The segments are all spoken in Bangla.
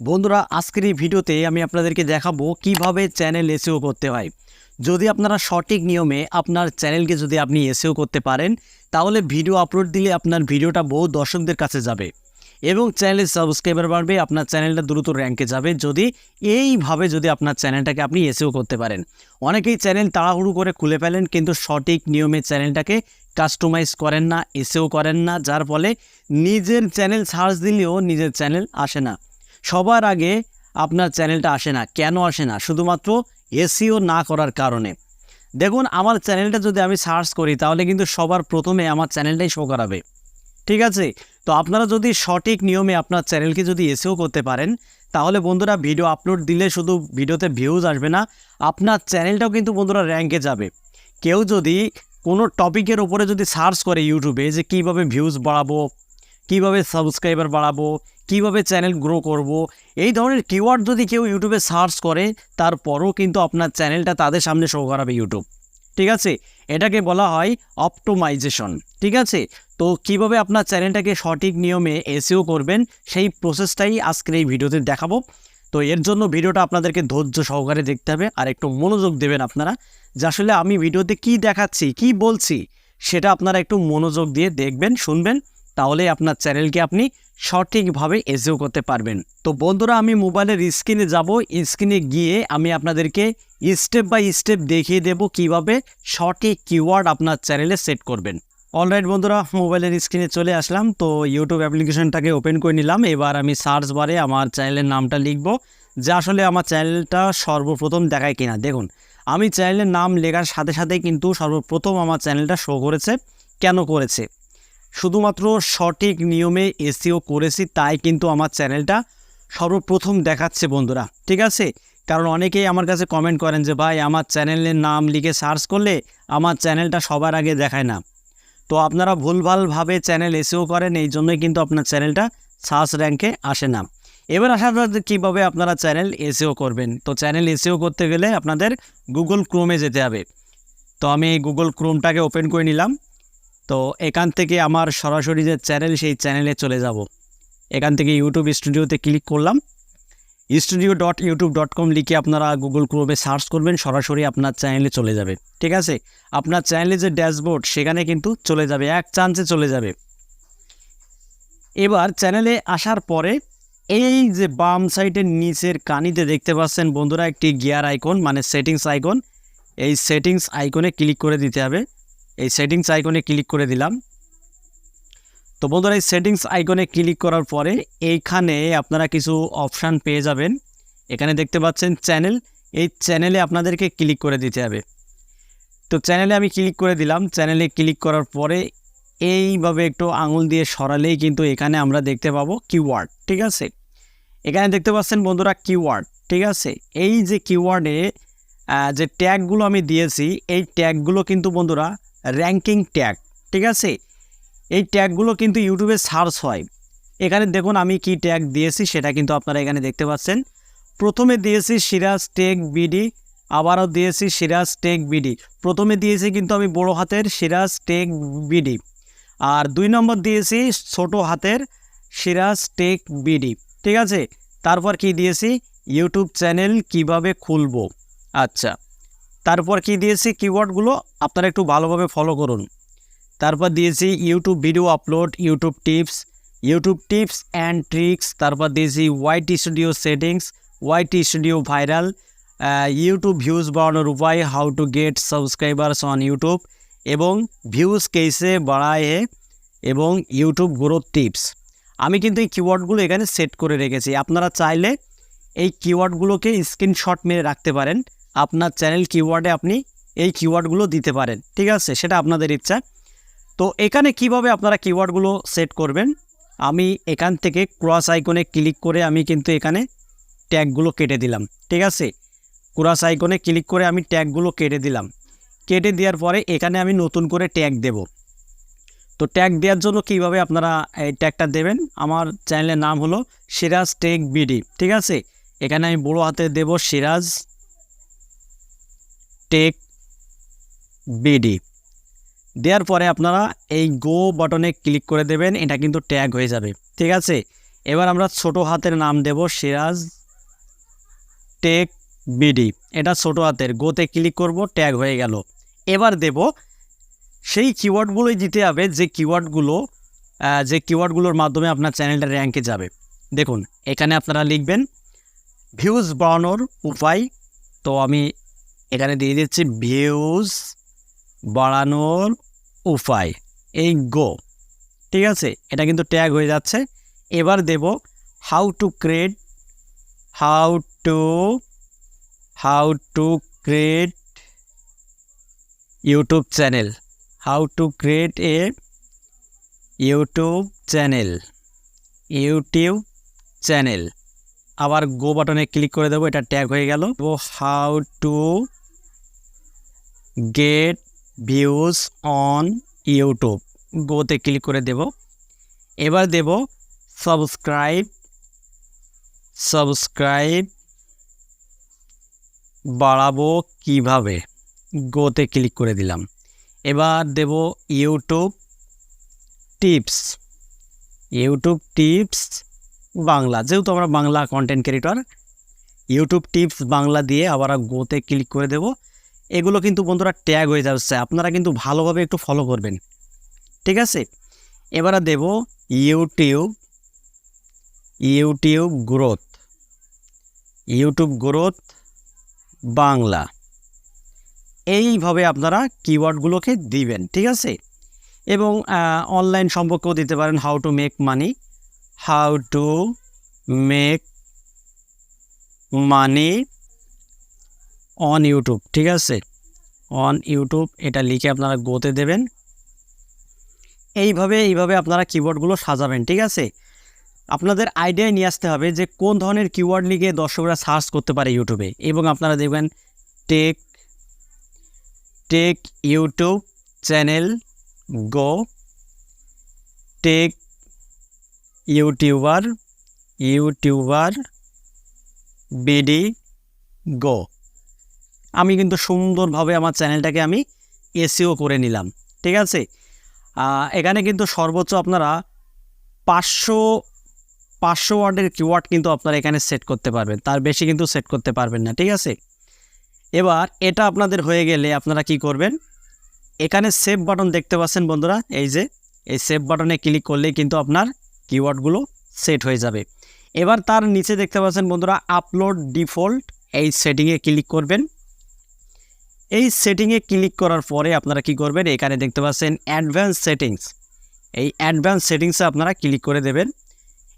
বন্ধুরা, আজকের এই ভিডিওতে আমি আপনাদেরকে দেখাবো কীভাবে চ্যানেল এসিও করতে হয়। যদি আপনারা সঠিক নিয়মে আপনার চ্যানেলকে যদি আপনি এসিও করতে পারেন, তাহলে ভিডিও আপলোড দিলে আপনার ভিডিওটা বহু দর্শকদের কাছে যাবে এবং চ্যানেলের সাবস্ক্রাইবার বাড়বে, আপনার চ্যানেলটা দ্রুত র্যাঙ্কে যাবে। যদি এইভাবে যদি আপনার চ্যানেলটাকে আপনি এসিও করতে পারেন, অনেকেই চ্যানেল তাড়াহুড়ো করে খুলে ফেলেন কিন্তু সঠিক নিয়মে চ্যানেলটাকে কাস্টমাইজ করেন না, এসেও করেন না, যার ফলে নিজের চ্যানেল সার্চ দিলেও নিজের চ্যানেল আসে না। সবার আগে আপনার চ্যানেলটা আসে না, কেন আসে না? শুধুমাত্র এসিও না করার কারণে। দেখুন, আমার চ্যানেলটা যদি আমি সার্চ করি, তাহলে কিন্তু সবার প্রথমে আমার চ্যানেলটাই শো করাবে। ঠিক আছে? তো আপনারা যদি সঠিক নিয়মে আপনার চ্যানেলকে যদি এসেও করতে পারেন, তাহলে বন্ধুরা ভিডিও আপলোড দিলে শুধু ভিডিওতে ভিউজ আসবে না, আপনার চ্যানেলটাও কিন্তু বন্ধুরা র্যাঙ্কে যাবে। কেউ যদি কোনো টপিকের ওপরে যদি সার্চ করে ইউটিউবে যে কীভাবে ভিউজ বাড়াবো কীভাবে সাবস্ক্রাইবার বাড়াবো, কীভাবে চ্যানেল গ্রো করব, এই ধরনের কিওয়ার্ড যদি কেউ ইউটিউবে সার্চ করে, তারপরও কিন্তু আপনার চ্যানেলটা তাদের সামনে শো করাবে ইউটিউব ঠিক আছে? এটাকে বলা হয় অপটোমাইজেশন ঠিক আছে? তো কীভাবে আপনার চ্যানেলটাকে সঠিক নিয়মে এসিও করবেন, সেই প্রসেসটাই আজকের এই ভিডিওতে দেখাবো। তো এর জন্য ভিডিওটা আপনাদেরকে ধৈর্য সহকারে দেখতে হবে আর একটু মনোযোগ দেবেন আপনারা, যে আসলে আমি ভিডিওতে কি দেখাচ্ছি, কি বলছি, সেটা আপনারা একটু মনোযোগ দিয়ে দেখবেন, শুনবেন। তাহলে আপনার চ্যানেলকে আপনি সঠিকভাবে এসিও করতে পারবেন। তো বন্ধুরা, আমি মোবাইলের স্ক্রিনে যাব। স্ক্রিনে গিয়ে আমি আপনাদেরকে স্টেপ বাই স্টেপ দেখিয়ে দেব কীভাবে সঠিক কিওয়ার্ড আপনার চ্যানেলে সেট করবেন। অলরাইট বন্ধুরা, মোবাইলের স্ক্রিনে চলে আসলাম। তো ইউটিউব অ্যাপ্লিকেশনটাকে ওপেন করে নিলাম। এবার আমি সার্চ বারে আমার চ্যানেলের নামটা লিখব, যে আসলে আমার চ্যানেলটা সর্বপ্রথম দেখায় কিনা। দেখুন, আমি চ্যানেলের নাম লেখার সাথে সাথে কিন্তু সর্বপ্রথম আমার চ্যানেলটা শো করেছে। কেন করেছে? শুধুমাত্র সঠিক নিয়মে এসিও করেছি, তাই কিন্তু আমার চ্যানেলটা সর্বপ্রথম দেখাচ্ছে বন্ধুরা, ঠিক আছে? কারণ অনেকেই আমার কাছে কমেন্ট করেন যে, ভাই, আমার চ্যানেলের নাম লিখে সার্চ করলে আমার চ্যানেলটা সবার আগে দেখায় না। তো আপনারা ভুলভালভাবে চ্যানেল এসিও করেন, এই জন্যই কিন্তু আপনার চ্যানেলটা সার্চ র্যাঙ্কে আসে না। এবার আসা যাক যে কীভাবে আপনারা চ্যানেল এসিও করবেন? তো চ্যানেল এসিও করতে গেলে আপনাদের গুগল ক্রোমে যেতে হবে। তো আমি গুগল ক্রোমটাকে ওপেন করে নিলাম। তো এখান থেকে আমার সরাসরি যে চ্যানেল, সেই চ্যানেলে চলে যাব। এখান থেকে ইউটিউব স্টুডিওতে ক্লিক করলাম। Studio dot YouTube dot com লিখে আপনারা গুগল ক্রোমে সার্চ করবেন, সরাসরি আপনার চ্যানেলে চলে যাবে। ঠিক আছে? আপনার চ্যানেলে যে ড্যাশবোর্ড সেখানে কিন্তু চলে যাবে, এক চান্সে চলে যাবে। এবার চ্যানেলে আসার পরে এই যে বাম সাইডের নিচের কানিতে দেখতে পাচ্ছেন বন্ধুরা, একটি গিয়ার আইকন মানে সেটিংস আইকন এই সেটিংস আইকনে ক্লিক করে দিতে হবে। এই সেটিংস আইকনে ক্লিক করে দিলাম। তো বন্ধুরা, এই সেটিংস আইকনে ক্লিক করার পরে এইখানে আপনারা কিছু অপশান পেয়ে যাবেন। এখানে দেখতে পাচ্ছেন চ্যানেল এই চ্যানেলে আপনাদেরকে ক্লিক করে দিতে হবে। তো চ্যানেলে আমি ক্লিক করে দিলাম। চ্যানেলে ক্লিক করার পরে এইভাবে একটু আঙুল দিয়ে সরালেই কিন্তু এখানে আমরা দেখতে পাবো কিওয়ার্ড ঠিক আছে? এখানে দেখতে পাচ্ছেন বন্ধুরা কিওয়ার্ড ঠিক আছে? এই যে কিওয়ার্ডে যে ট্যাগগুলো আমি দিয়েছি, এই ট্যাগগুলো কিন্তু বন্ধুরা র্যাঙ্কিং ট্যাগ ঠিক আছে? এই ট্যাগগুলো কিন্তু ইউটিউবে সার্চ হয়। এখানে দেখুন আমি কি ট্যাগ দিয়েছি, সেটা কিন্তু আপনারা এখানে দেখতে পাচ্ছেন। প্রথমে দিয়েছি সিরাজ টেক বিডি আবারও দিয়েছি সিরাজ টেক বিডি প্রথমে দিয়েছি কিন্তু আমি বড় হাতের সিরাজ টেক বিডি আর দুই নম্বর দিয়েছি ছোট হাতের সিরাজ টেক বিডি ঠিক আছে? তারপর কি দিয়েছি? ইউটিউব চ্যানেল কীভাবে খুলবো? আচ্ছা। তারপর কি দিয়েছি? কিওয়ার্ডগুলো আপনারা একটু ভালোভাবে ফলো করুন। তারপর দিয়েছি YouTube video upload YouTube tips YouTube tips and tricks তারপর দিয়েছি white studio settings white studio viral YouTube views বাড়ানোর উপায় how to get subscribers on YouTube এবং ভিউজ কেসে বাড়ায় এবং ইউটিউব গ্রোথ টিপস আমি কিন্তু এই কিওয়ার্ডগুলো এখানে সেট করে রেখেছি। আপনারা চাইলে এই কিওয়ার্ডগুলোকে স্ক্রিনশট মেরে রাখতে পারেন। আপনার চ্যানেল কিওয়ার্ডে আপনি এই কিওয়ার্ডগুলো দিতে পারেন, ঠিক আছে? সেটা আপনাদের ইচ্ছা। তো এখানে কীভাবে আপনারা কিওয়ার্ডগুলো সেট করবেন? আমি এখান থেকে ক্রস আইকনে ক্লিক করে আমি কিন্তু এখানে ট্যাগগুলো কেটে দিলাম, ঠিক আছে? ক্রস আইকনে ক্লিক করে আমি ট্যাগগুলো কেটে দিলাম। কেটে দেওয়ার পরে এখানে আমি নতুন করে ট্যাগ দেব। তো ট্যাগ দেওয়ার জন্য কীভাবে আপনারা এই ট্যাগটা দেবেন? আমার চ্যানেলের নাম হলো সিরাজ টেক বিডি ঠিক আছে? এখানে আমি বড় হাতে দেব সিরাজ টেক বিডি। দেওয়ার পরে আপনারা এই গো বাটনে ক্লিক করে দেবেন, এটা কিন্তু ট্যাগ হয়ে যাবে। ঠিক আছে? এবার আমরা ছোট হাতের নাম দেব, সিরাজ টেক বিডি। এটা ছোট হাতের, গোতে ক্লিক করব, ট্যাগ হয়ে গেল। এবার দেব, সেই কিওয়ার্ডগুলোই দিতে হবে, যে কিওয়ার্ডগুলো যে কিওয়ার্ডগুলোর মাধ্যমে আপনার চ্যানেলটা র্যাঙ্কে যাবে। দেখুন, এখানে আপনারা লিখবেন, ভিউজ বাড়ানোর উপায় তো আমি এখানে দিয়ে দিচ্ছি ভিউজ বাড়ানোর উপায়, এই গো ঠিক আছে? এটা কিন্তু ট্যাগ হয়ে যাচ্ছে। এবার দেব how to create how to how to create YouTube channel how to create a YouTube channel YouTube channel আবার গো বাটনে ক্লিক করে দেবো, এটা ট্যাগ হয়ে গেল। How to get views on YouTube গোতে ক্লিক করে দেব। এবার দেব সাবস্ক্রাইব সাবস্ক্রাইব বাড়াবো কীভাবে? গোতে ক্লিক করে দিলাম। এবার দেব YouTube tips YouTube tips Bangla. যেহেতু আমরা Bangla content creator YouTube tips Bangla দিয়ে আবার গোতে ক্লিক করে দেব। এগুলো কিন্তু বন্ধুরা ট্যাগ হয়ে যাচ্ছে, আপনারা কিন্তু ভালোভাবে একটু ফলো করবেন। ঠিক আছে? এবারে দেব YouTube YouTube growth YouTube growth Bangla. এইভাবে আপনারা কিওয়ার্ডগুলোকে দিবেন, ঠিক আছে? এবং অনলাইন সম্পর্কেও দিতে পারেন how to make money how to make money on YouTube ঠিক আছে? অন ইউটিউব এটা লিখে আপনারা গোতে দেবেন। এইভাবে এইভাবে আপনারা কিওয়ার্ডগুলো সাজাবেন, ঠিক আছে? আপনাদের আইডিয়া নিয়ে আসতে হবে যে কোন ধরনের কিওয়ার্ড লিখে দর্শকরা সার্চ করতে পারে ইউটিউবে এবং আপনারা দেখবেন tech tech YouTube channel go tech YouTuber YouTuber, BD, go. আমি কিন্তু সুন্দরভাবে আমার চ্যানেলটাকে আমি এসিও করে নিলাম, ঠিক আছে? এখানে কিন্তু সর্বোচ্চ আপনারা পাঁচশো পাঁচশো ওয়ার্ডের কিওয়ার্ড কিন্তু আপনারা এখানে সেট করতে পারবেন, তার বেশি কিন্তু সেট করতে পারবেন না, ঠিক আছে? এবার এটা আপনাদের হয়ে গেলে আপনারা কি করবেন? এখানে সেভ বাটন দেখতে পাচ্ছেন বন্ধুরা, এই যে, এই সেভ বাটনে ক্লিক করলেই কিন্তু আপনার কিওয়ার্ডগুলো সেট হয়ে যাবে। এবার তার নিচে দেখতে পাচ্ছেন বন্ধুরা আপলোড ডিফল্ট এই সেটিংয়ে ক্লিক করবেন। এই সেটিংয়ে ক্লিক করার পরে আপনারা কি করবেন? এখানে দেখতে পাচ্ছেন অ্যাডভান্স সেটিংস এই অ্যাডভান্স সেটিংসে আপনারা ক্লিক করে দেবেন।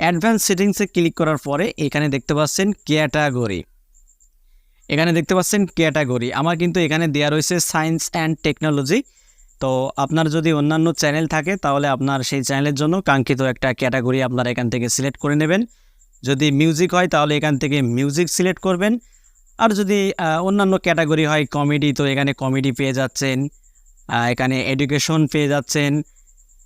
অ্যাডভান্স সেটিংসে ক্লিক করার পরে এখানে দেখতে পাচ্ছেন ক্যাটাগরি এখানে দেখতে পাচ্ছেন ক্যাটাগরি আমার কিন্তু এখানে দেওয়া রয়েছে সায়েন্স অ্যান্ড টেকনোলজি তো আপনার যদি অন্যান্য চ্যানেল থাকে, তাহলে আপনার সেই চ্যানেলের জন্য কাঙ্ক্ষিত একটা ক্যাটাগরি আপনারা এখান থেকে সিলেক্ট করে নেবেন। যদি মিউজিক হয়, তাহলে এখান থেকে মিউজিক সিলেক্ট করবেন। আর যদি অন্যান্য ক্যাটাগরি হয়, কমেডি, তো এখানে কমেডি পেয়ে যাচ্ছেন। এখানে এডুকেশন পেয়ে যাচ্ছেন।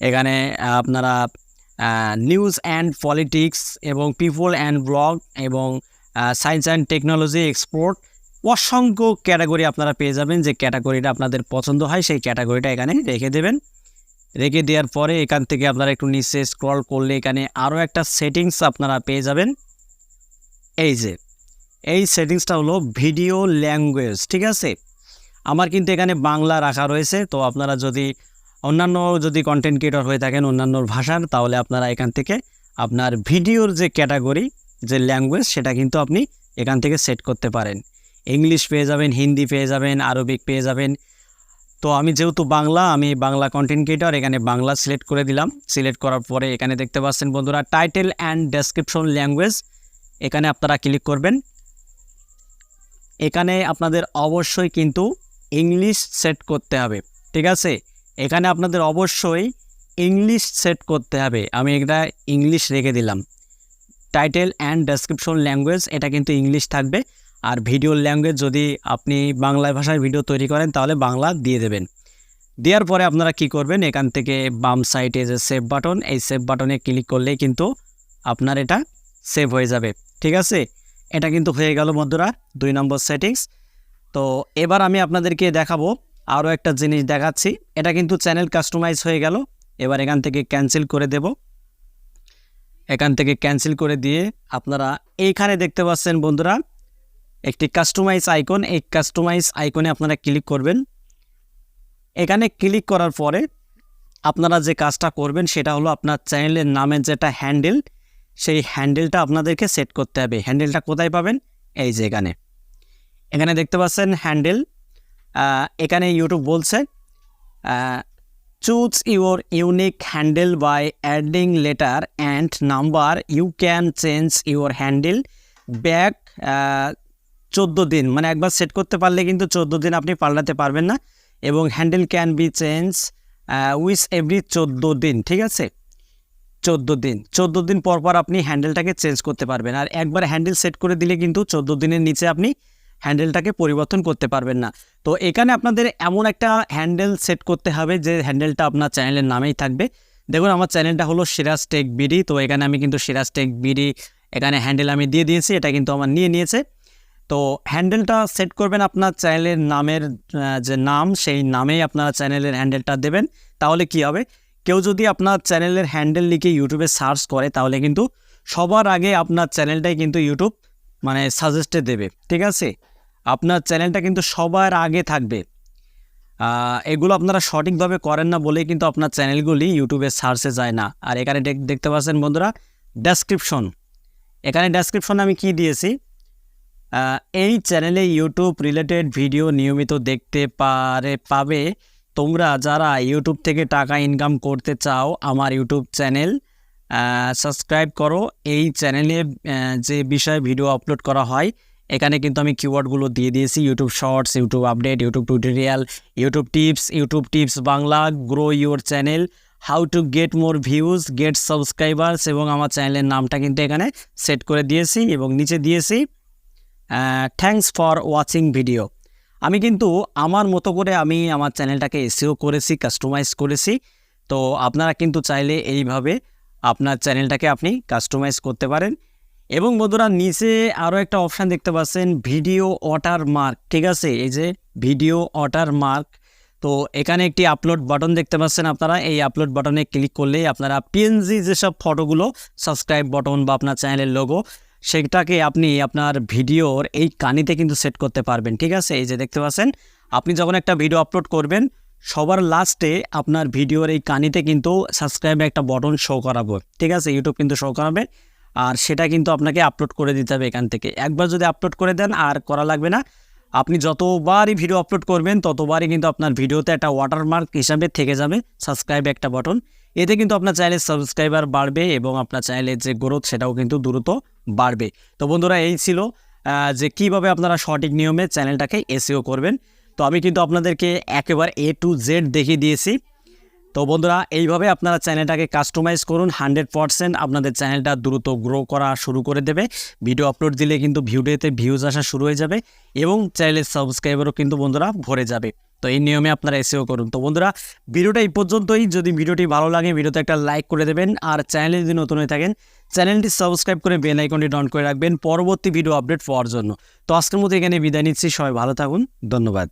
এখানে আপনারা নিউজ অ্যান্ড পলিটিক্স এবং পিপল অ্যান্ড ব্লগ এবং সায়েন্স অ্যান্ড টেকনোলজি এক্সপোর্ট অসংখ্য ক্যাটাগরি আপনারা পেয়ে যাবেন। যে ক্যাটাগরিটা আপনাদের পছন্দ হয়, সেই ক্যাটাগরিটা এখানে রেখে দেবেন। রেখে দেওয়ার পরে এখান থেকে আপনারা একটু নিচে স্ক্রল করলে এখানে আরও একটা সেটিংস আপনারা পেয়ে যাবেন। এই যে, এই সেটিংসটা হলো ভিডিও ল্যাঙ্গুয়েজ ঠিক আছে? আমার কিন্তু এখানে বাংলা রাখা রয়েছে, তো আপনারা যদি অন্যান্য যদি কন্টেন্ট ক্রিয়েটর হয়ে থাকেন অন্যান্য ভাষার, তাহলে আপনারা এখান থেকে আপনার ভিডিওর যে ক্যাটাগরি যে ল্যাঙ্গুয়েজ সেটা কিন্তু আপনি এখান থেকে সেট করতে পারেন। ইংলিশ পেয়ে যাবেন হিন্দি পেয়ে যাবেন আরবিক পেয়ে যাবেন। তো আমি যেহেতু বাংলা, আমি বাংলা কন্টেন্ট ক্রিয়েটর এখানে বাংলা সিলেক্ট করে দিলাম। সিলেক্ট করার পরে এখানে দেখতে পাচ্ছেন বন্ধুরা টাইটেল অ্যান্ড ডেসক্রিপশন ল্যাঙ্গুয়েজ এখানে আপনারা ক্লিক করবেন। এখানে আপনাদের অবশ্যই কিন্তু ইংলিশ সেট করতে হবে, ঠিক আছে? এখানে আপনাদের অবশ্যই ইংলিশ সেট করতে হবে। আমি এটা ইংলিশ রেখে দিলাম। টাইটেল অ্যান্ড ডেসক্রিপশন ল্যাঙ্গুয়েজ এটা কিন্তু ইংলিশ থাকবে। আর ভিডিও ল্যাঙ্গুয়েজ যদি আপনি বাংলা ভাষায় ভিডিও তৈরি করেন, তাহলে বাংলা দিয়ে দেবেন। দেওয়ার পরে আপনারা কি করবেন, এখান থেকে বাম সাইডে যে সেভ বাটন এই সেভ বাটনে ক্লিক করলেই কিন্তু আপনার এটা সেভ হয়ে যাবে। ঠিক আছে? এটা কিন্তু হয়ে গেল বন্ধুরা, দুই নম্বর সেটিংস তো এবার আমি আপনাদেরকে দেখাবো, আরও একটা জিনিস দেখাচ্ছি। এটা কিন্তু চ্যানেল কাস্টমাইজ হয়ে গেল। এবার এখান থেকে ক্যান্সেল করে দেব। এখান থেকে ক্যান্সেল করে দিয়ে আপনারা এইখানে দেখতে পাচ্ছেন বন্ধুরা একটি কাস্টমাইজ আইকন এই কাস্টমাইজ আইকনে আপনারা ক্লিক করবেন। এখানে ক্লিক করার পরে আপনারা যে কাজটা করবেন সেটা হলো আপনার চ্যানেলের নামের যেটা হ্যান্ডেল সেই হ্যান্ডেলটা আপনাদেরকে সেট করতে হবে। হ্যান্ডেলটা কোথায় পাবেন? এই যে এখানে। এখানে দেখতে পাচ্ছেন হ্যান্ডেল এখানে ইউটিউব বলছে choose your unique handle by adding letter and number you can change your handle back চোদ্দ দিন মানে একবার সেট করতে পারলে কিন্তু চোদ্দ দিন আপনি পাল্টাতে পারবেন না এবং handle can be change with every চোদ্দ দিন, ঠিক আছে? চোদ্দ দিন চোদ্দ দিন পর পর আপনি হ্যান্ডেলটাকে চেঞ্জ করতে পারবেন আর একবার হ্যান্ডেল সেট করে দিলে কিন্তু চোদ্দ দিনের নিচে আপনি হ্যান্ডেলটাকে পরিবর্তন করতে পারবেন না। তো এখানে আপনাদের এমন একটা হ্যান্ডেল সেট করতে হবে যে হ্যান্ডেলটা আপনার চ্যানেলের নামেই থাকবে। দেখুন, আমার চ্যানেলটা হলো সিরাজ টেক বিডি তো এখানে আমি কিন্তু সিরাজ টেক বিডি এখানে হ্যান্ডেল আমি দিয়ে দিয়েছি, এটা কিন্তু আমার নিয়ে নিয়েছে। তো হ্যান্ডেলটা সেট করবেন আপনার চ্যানেলের নামের যে নাম, সেই নামেই আপনারা চ্যানেলের হ্যান্ডেলটা দেবেন। তাহলে কি হবে? কেউ যদি আপনার চ্যানেলের হ্যান্ডেল লিখে ইউটিউবে সার্চ করে, তাহলে কিন্তু সবার আগে আপনার চ্যানেলটাই কিন্তু ইউটিউব মানে সাজেস্টে দেবে, ঠিক আছে? আপনার চ্যানেলটা কিন্তু সবার আগে থাকবে। এগুলো আপনারা সঠিকভাবে করেন না বলেই কিন্তু আপনার চ্যানেলগুলি ইউটিউবে সার্চে যায় না। আর এখানে দেখ- দেখতে পাচ্ছেন বন্ধুরা ডেসক্রিপশন এখানে ডেসক্রিপশনে আমি কি দিয়েছি? এই চ্যানেলে ইউটিউব রিলেটেড ভিডিও নিয়মিত দেখতে পারে, পাবে। তোমরা যারা ইউটিউব থেকে টাকা ইনকাম করতে চাও, আমার ইউটিউব চ্যানেল সাবস্ক্রাইব করো। এই চ্যানেলে যে বিষয়ে ভিডিও আপলোড করা হয়, এখানে কিন্তু আমি কিওয়ার্ডগুলো দিয়ে দিয়েছি। YouTube shorts YouTube update YouTube tutorial YouTube tips YouTube tips Bangla grow your channel how to get more views get subscribers এবং আমার চ্যানেলের নামটা কিন্তু এখানে সেট করে দিয়েছি এবং নিচে দিয়েছি। থ্যাঙ্কস ফর ওয়াচিং ভিডিও আমি কিন্তু আমার মতো করে আমি আমার চ্যানেলটাকে এসিও করেছি কাস্টমাইজ করেছি। তো আপনারা কিন্তু চাইলে এইভাবে আপনার চ্যানেলটাকে আপনি কাস্টমাইজ করতে পারেন। এবং বন্ধুরা, নিচে আরও একটা অপশান দেখতে পাচ্ছেন ভিডিও ওয়াটার মার্ক ঠিক আছে? এই যে ভিডিও ওয়াটার মার্ক তো এখানে একটি আপলোড বাটন দেখতে পাচ্ছেন আপনারা। এই আপলোড বাটনে ক্লিক করলেই আপনারা পিএনজি যেসব ফটোগুলো সাবস্ক্রাইব বাটন বা আপনার চ্যানেলের লোগো সেটাকে আপনি আপনার ভিডিওর এই কানিতে কিন্তু সেট করতে পারবেন, ঠিক আছে? এই যে দেখতে পাচ্ছেন, আপনি যখন একটা ভিডিও আপলোড করবেন, সবার লাস্টে আপনার ভিডিওর এই কানিতে কিন্তু সাবস্ক্রাইবে একটা বটন শো করাবো, ঠিক আছে? ইউটিউব কিন্তু শো করাবে, আর সেটা কিন্তু আপনাকে আপলোড করে দিতে হবে এখান থেকে। একবার যদি আপলোড করে দেন, আর করা লাগবে না। আপনি যতবারই ভিডিও আপলোড করবেন, ততবারই কিন্তু আপনার ভিডিওতে একটা ওয়াটারমার্ক হিসাবে থেকে যাবে সাবস্ক্রাইব একটা বটন এতে কিন্তু আপনার চ্যানেলের সাবস্ক্রাইবার বাড়বে এবং আপনার চাইলে যে গ্রোথ সেটাও কিন্তু দ্রুত বাড়বে। তো বন্ধুরা, এই ছিল যে কীভাবে আপনারা সঠিক নিয়মে চ্যানেলটাকে এসিও করবেন। তো আমি কিন্তু আপনাদেরকে একেবারে এ টু জেড দেখিয়ে দিয়েছি। তো বন্ধুরা, এইভাবে আপনারা চ্যানেলটাকে কাস্টমাইজ করুন হান্ড্রেড পারসেন্ট আপনাদের চ্যানেলটা দ্রুত গ্রো করা শুরু করে দেবে। ভিডিও আপলোড দিলে কিন্তু ভিডিওতে ভিউজ আসা শুরু হয়ে যাবে এবং চ্যানেলের সাবস্ক্রাইবারও কিন্তু বন্ধুরা ভরে যাবে। তো এই নিয়মে আপনারা এসেও করুন। তো বন্ধুরা, ভিডিওটা এই পর্যন্তই। যদি ভিডিওটি ভালো লাগে, ভিডিওতে একটা লাইক করে দেবেন। আর চ্যানেলে যদি নতুন হয়ে থাকেন চ্যানেলটি সাবস্ক্রাইব করে বেল আইকনটি ডন করে রাখবেন পরবর্তী ভিডিও আপডেট পাওয়ার জন্য। তো আজকের মধ্যে এখানে বিদায় নিচ্ছি। সবাই ভালো থাকুন। ধন্যবাদ।